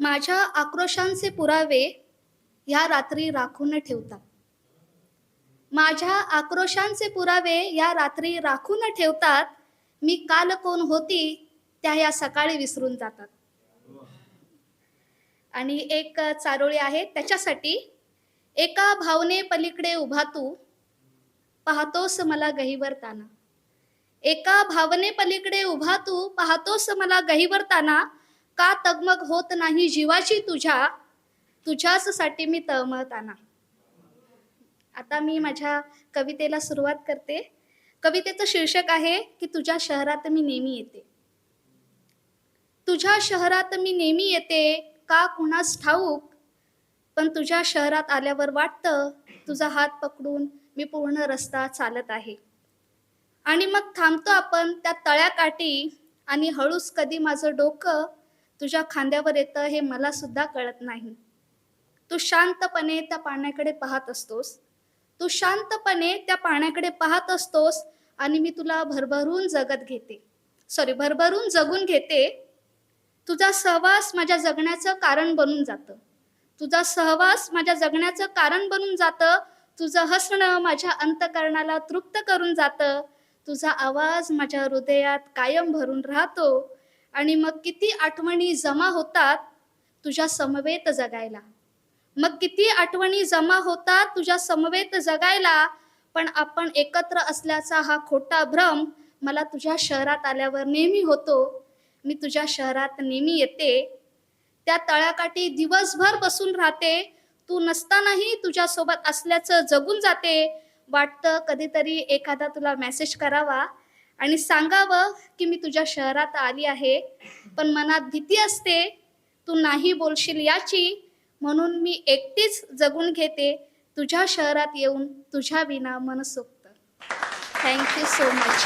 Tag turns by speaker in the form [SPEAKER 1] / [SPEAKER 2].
[SPEAKER 1] माझ्या आक्रोशांचे पुरावे या रात्री राखून ठेवतात. माझ्या आक्रोशांचे पुरावे या रात्री राखून ठेवतात. मी काल कोण होती त्या या सकाळी विसरून जातात. आणि एक चारोळी आहे त्याच्यासाठी एका भावने पलीकडे उभा तू पाहतोस मला गहिवरताना एका भावने पलीकडे उभा तू पाहतोस मला गहिवरताना का तगमग होत नाही जीवाची तुझ्या तुझ्याच साठी मी तळमळताना आता मी माझ्या कवितेला सुरुवात करते. कवितेचं शीर्षक आहे की तुझ्या शहरात मी नेहमी येते. तुझ्या शहरात मी नेहमी येते का कुणास ठाऊक? पण तुझ्या शहरात आल्यावर वाटतं तुझा हात पकडून मी पूर्ण रस्ता चालत आहे. आणि मग थांबतो आपण त्या तळ्याकाठी आणि हळूच कधी माझं डोकं तुझ्या खांद्यावर येतं हे मला सुद्धा कळत नाही. तू शांतपणे त्या पाण्याकडे पाहत असतोस. तू शांतपणे त्या पाण्याकडे पाहत असतोस आणि मी तुला भरभरून जगत घेते. सॉरी भरभरून जगून घेते. तुझा सहवास माझ्या जगण्याचं कारण बनून जातं. तुझा सहवास माझ्या जगण्याचं कारण बनून जातं. तुझं हसणं माझ्या अंतकरणाला तृप्त करून जातं. तुझा आवाज माझ्या हृदयात कायम भरून राहतो. आणि मग किती आठवणी जमा होतात तुझ्या समवेत जगायला? मग किती आठवणी जमा होतात तुझ्या समवेत जगायला? पण आपण एकत्र असल्याचा हा खोटा भ्रम मला तुझ्या शहरात आल्यावर नेहमी होतो. मी तुझ्या शहरात नेहमी येते. त्या तळ्याकाठी दिवसभर बसून राहते. तू नसतानाही तुझ्यासोबत असल्याचं जगून जाते. वाटतं कधीतरी एखादा तुला मेसेज करावा. आणि सांगावं की मी तुझ्या शहरात आली आहे पण मनात भीती असते तू नाही बोलशील याची. म्हणून मी एकटीच जगून घेते तुझ्या शहरात येऊन तुझ्या विना मनसोक्त थँक्यू सो मच